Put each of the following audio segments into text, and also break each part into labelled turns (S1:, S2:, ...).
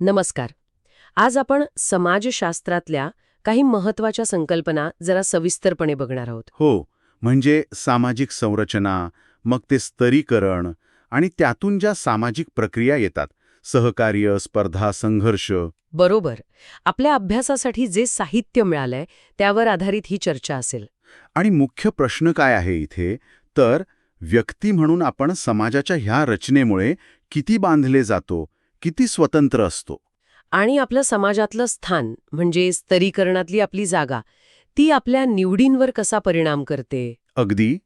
S1: नमस्कार. आज आपण समाजशास्त्रातल्या काही महत्त्वाच्या संकल्पना जरा सविस्तरपणे बघणार आहोत.
S2: हो म्हणजे सामाजिक संरचना मग ते स्तरीकरण आणि त्यातून ज्या सामाजिक प्रक्रिया येतात सहकार्य स्पर्धा संघर्ष.
S1: बरोबर. आपल्या अभ्यासासाठी जे साहित्य मिळालंय त्यावर आधारित ही चर्चा असेल.
S2: आणि मुख्य प्रश्न काय आहे इथे? तर व्यक्ती म्हणून आपण समाजाच्या ह्या रचनेमुळे किती बांधले जातो? किती स्वतंत्र असतो.
S1: आणि आपलं समाजातलं स्थान म्हणजे स्तरीकरणातली आपली जागा ती आपल्या निवडींवर कसा परिणाम करते?
S2: अगदी.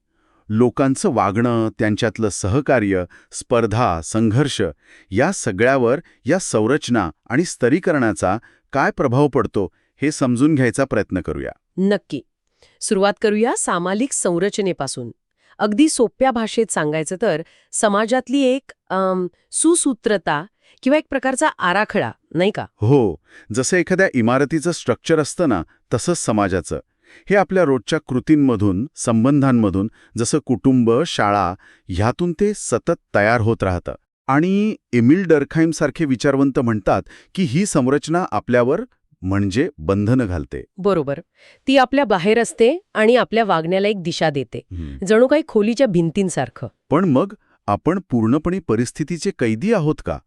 S2: लोकांचं वागणं त्यांच्यातलं सहकार्य स्पर्धा संघर्ष या सगळ्यावर या संरचना आणि स्तरीकरणाचा काय प्रभाव पडतो हे समजून घ्यायचा प्रयत्न करूया.
S1: नक्की. सुरुवात करूया सामाजिक संरचनेपासून. अगदी सोप्या भाषेत सांगायचं तर समाजातली एक सुसूत्रता किंवा एक प्रकारचा आराखडा नाही का?
S2: हो. जसं एखाद्या इमारतीचं स्ट्रक्चर असतं ना तसंच समाजाचं. हे आपल्या रोजच्या कृतींमधून संबंधांमधून जसं कुटुंब शाळा ह्यातून ते सतत तयार होत राहतं. आणि एमिल डरखाईमसारखे विचारवंत म्हणतात की ही संरचना आपल्यावर म्हणजे बंधनं घालते.
S1: बरोबर. ती आपल्या बाहेर असते आणि आपल्या वागण्याला एक दिशा देते. जणू काही खोलीच्या भिंतींसारखं.
S2: पण मग आपण पूर्णपणे परिस्थितीचे कैदी आहोत का?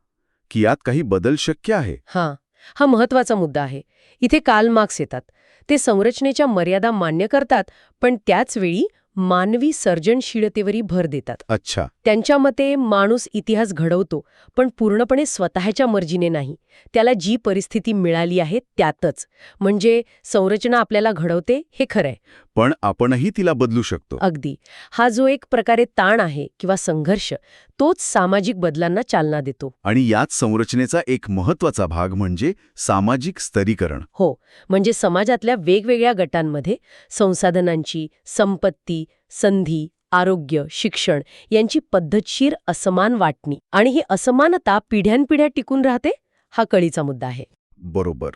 S2: की यात काही बदल शक्य आहे?
S1: हां. हा महत्त्वाचा मुद्दा आहे. इथे काल मार्क्स येतात. ते संरचनेच्या मर्यादा मान्य करतात पण त्याच वेळी मानवी सर्जनशीलतेवरही भर देतात.
S2: अच्छा.
S1: त्यांच्या मते माणूस इतिहास घडवतो पण पूर्णपणे स्वतःच्या मर्जीने नाही. त्याला जी परिस्थिती मिळाली आहे त्यातच. म्हणजे संरचना आपल्याला घडवते हे खरंय.
S2: पण आपणही तिला बदलू शकतो.
S1: अगदी. हा जो एक प्रकारे ताण आहे किंवा संघर्ष तोच सामाजिक बदलांना चालना देतो.
S2: आणि याच संरचनेचा एक महत्त्वाचा भाग म्हणजे सामाजिक स्तरीकरण.
S1: हो म्हणजे समाजातल्या वेगवेगळ्या गटांमध्ये संसाधनांची संपत्ती संधी आरोग्य शिक्षण यांची पद्धतशीर असमान वाटणी. आणि ही असमानता पिढ्यानपिढ्या टिकून राहते? हा कळीचा मुद्दा आहे.
S2: बरोबर.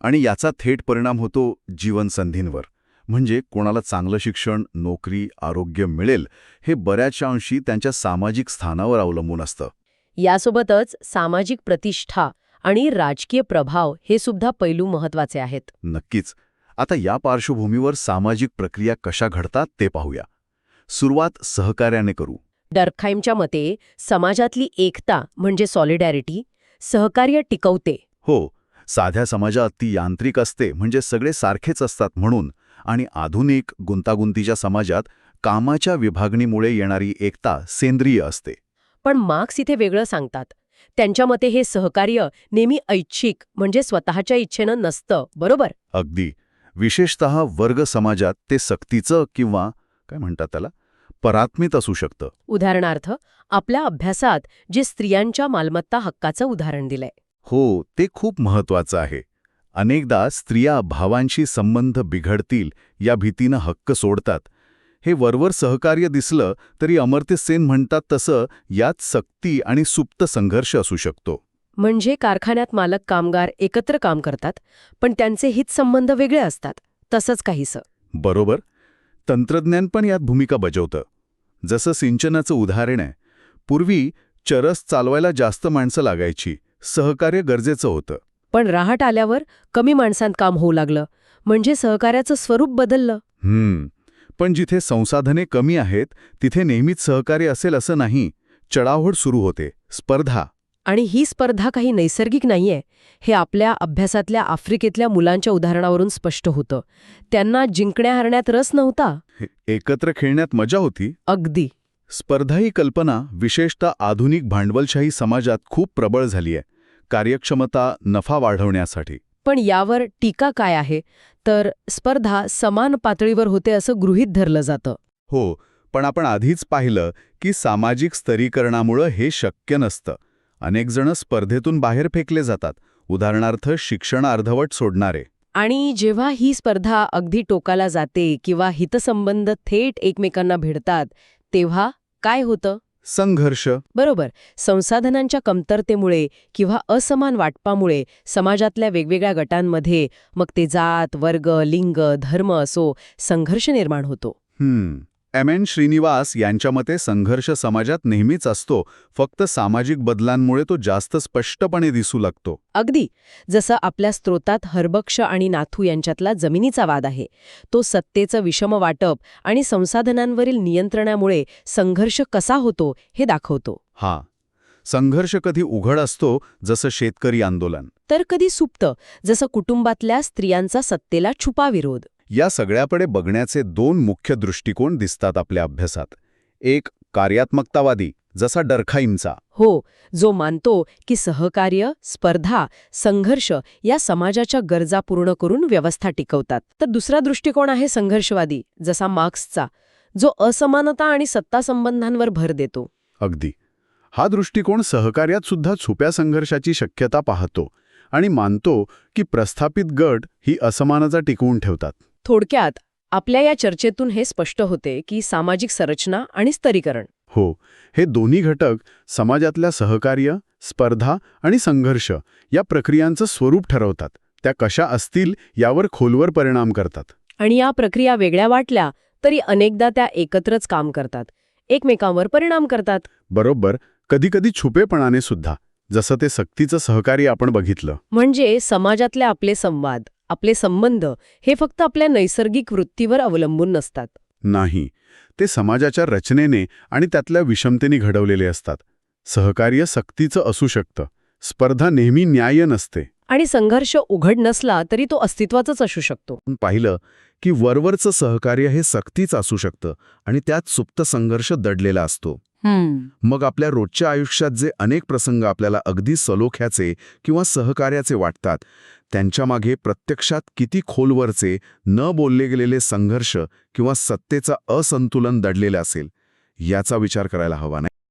S2: आणि याचा थेट परिणाम होतो जीवनसंधींवर. म्हणजे कोणाला चांगलं शिक्षण नोकरी आरोग्य मिळेल हे बऱ्याचशा अंशी त्यांच्या सामाजिक स्थानावर अवलंबून असतं.
S1: यासोबतच सामाजिक प्रतिष्ठा आणि राजकीय प्रभाव हे सुद्धा पैलू महत्त्वाचे आहेत.
S2: नक्कीच. आता या पार्श्वभूमीवर सामाजिक प्रक्रिया कशा घडतात ते पाहूया. सुरुवात सहकार्याने करू.
S1: डर्कहाईमच्या मते समाजातली एकता म्हणजे सॉलिडॅरिटी सहकार्य टिकवते.
S2: हो साध्या समाजात ती यांत्रिक असते म्हणजे सगळे सारखेच असतात म्हणून आणि आधुनिक गुंतागुंतीच्या समाजात कामाच्या विभागणीमुळे येणारी एकता सेंद्रिय असते.
S1: पण मार्क्स इथे वेगळं सांगतात. त्यांच्या मते हे सहकार्य नेहमी ऐच्छिक म्हणजे स्वतःच्या इच्छेनं नसतं बरोबर?
S2: अगदी. विशेषत वर्ग समाजात ते सक्तीचं किंवा काय म्हणतात त्याला परात्मित असू शकतं.
S1: उदाहरणार्थ आपल्या अभ्यासात जे स्त्रियांच्या मालमत्ता हक्काचं उदाहरण दिलंय.
S2: हो ते खूप महत्वाचं आहे. अनेकदा स्त्रिया भावांशी संबंध बिघडतील या भीतीनं हक्क सोडतात. हे वरवर सहकार्य दिसलं तरी अमर्त्य सेन म्हणतात तसं यात सक्ती आणि सुप्त संघर्ष असू शकतो.
S1: म्हणजे कारखान्यात मालक कामगार एकत्र काम करतात पण त्यांचे हितसंबंध वेगळे असतात तसंच काहीसं.
S2: बरोबर. तंत्रज्ञान पण यात भूमिका बजावतं. जसं सिंचनाचं उदाहरण आहे पूर्वी चरस चालवायला जास्त माणसं लागायची सहकार्य गरजेचं होतं.
S1: पण राहट आल्यावर कमी माणसांत काम होऊ लागलं. म्हणजे सहकार्याचं स्वरूप बदललं.
S2: हम्म. पण जिथे संसाधने कमी आहेत तिथे नेहमीच सहकार्य असेल असं नाही. चढाओढ सुरू होते. स्पर्धा.
S1: आणि ही स्पर्धा काही नैसर्गिक नाहीये. हे आपल्या अभ्यासातल्या आफ्रिकेतल्या मुलांच्या उदाहरणावरून स्पष्ट होतं. त्यांना जिंकण्या हरण्यात रस नव्हता.
S2: एकत्र खेळण्यात मजा होती?
S1: अगदी.
S2: स्पर्धा ही कल्पना विशेषतः आधुनिक भांडवलशाही समाजात खूप प्रबळ झाली आहे कार्यक्षमता नफा वाढवण्यासाठी.
S1: पण यावर टीका काय आहे? तर स्पर्धा समान पातळीवर होते असं गृहीत धरलं जातं.
S2: हो पण आपण आधीच पाहिलं की सामाजिक स्तरीकरणामुळं हे शक्य नसतं. अनेक जण स्पर्धेतून बाहेर फेकले जातात. उदाहरणार्थ शिक्षण अर्धवट सोडणारे.
S1: आणि जेव्हा ही स्पर्धा अगदी टोकाला जाते किंवा हितसंबंध थेट एकमेकांना भिडतात तेव्हा काय होतं?
S2: संघर्ष.
S1: बरोबर. संसाधनांच्या कमतरतेमुळे किंवा असमान वाटपामुळे समाजातल्या वेगवेगळ्या गटांमध्ये मग ते जात वर्ग लिंग धर्म असो संघर्ष निर्माण होतो.
S2: हम्म. एम एन श्रीनिवास यांच्या मते संघर्ष समाजात नेहमीच असतो फक्त सामाजिक बदलांमुळे तो जास्त स्पष्टपणे दिसू लागतो.
S1: अगदी. जसं आपल्या स्त्रोतात हरबक्ष आणि नाथू यांच्यातला जमिनीचा वाद आहे तो सत्तेचं विषम वाटप आणि संसाधनांवरील नियंत्रणामुळे संघर्ष कसा होतो हे दाखवतो.
S2: हा. संघर्ष कधी उघड असतो जसं शेतकरी आंदोलन.
S1: तर कधी सुप्त जसं कुटुंबातल्या स्त्रियांचा सत्तेला छुपा विरोध
S2: या सगळ्याकडे बघण्याचे दोन मुख्य दृष्टिकोन दिसतात आपल्या अभ्यासात. एक कार्यात्मकतावादी जसा डरखाईमचा
S1: हो जो मानतो की सहकार्य स्पर्धा संघर्ष या समाजाच्या गरजा पूर्ण करून व्यवस्था टिकवतात. तर दुसरा दृष्टिकोन आहे संघर्षवादी जसा मार्क्सचा जो असमानता आणि सत्ता संबंधांवर भर देतो.
S2: अगदी. हा दृष्टिकोन सहकार्यात सुद्धा छुप्या संघर्षाची शक्यता पाहतो आणि मानतो की प्रस्थापित गट ही असमानता टिकवून ठेवतात.
S1: थोडक्यात आपल्या या चर्चेतून हे स्पष्ट होते की सामाजिक संरचना आणि स्तरीकरण.
S2: हो हे दोन्ही घटक समाजातल्या सहकार्य स्पर्धा आणि संघर्ष या प्रक्रियांचं स्वरूप ठरवतात. त्या कशा असतील यावर खोलवर परिणाम करतात.
S1: आणि या प्रक्रिया वेगळ्या वाटल्या तरी अनेकदा त्या एकत्रच काम करतात. एकमेकांवर परिणाम करतात.
S2: बरोबर कधीकधी छुपेपणाने सुद्धा जसं ते सक्तीचं सहकार्य आपण बघितलं.
S1: म्हणजे समाजातले आपले संवाद आपले संबंध हे फक्त आपल्या नैसर्गिक वृत्तीवर अवलंबून नसतात.
S2: नाही. ते समाजाच्या रचनेने आणि त्यातल्या विषमतेने घडवलेले असतात. सहकार्य सक्तीचं असू शकतं. स्पर्धा नेहमी न्याय नसते.
S1: आणि संघर्ष उघड नसला तरी तो अस्तित्वाचाच असू शकतो.
S3: पाहिलं की वरवरचं सहकार्य हे सक्तीच असू शकतं आणि त्यात सुप्त संघर्ष दडलेला असतो. मग आपल्या रोजच्या आयुष्यात जे अनेक प्रसंग आपल्याला अगदी सलोख्याचे किंवा सहकार्याचे वाटतात त्यांच्यामागे प्रत्यक्षात किती खोलवरचे न बोलले गेलेले संघर्ष किंवा सत्तेचं असंतुलन दडलेलं असेल याचा विचार करायला हवा नाही.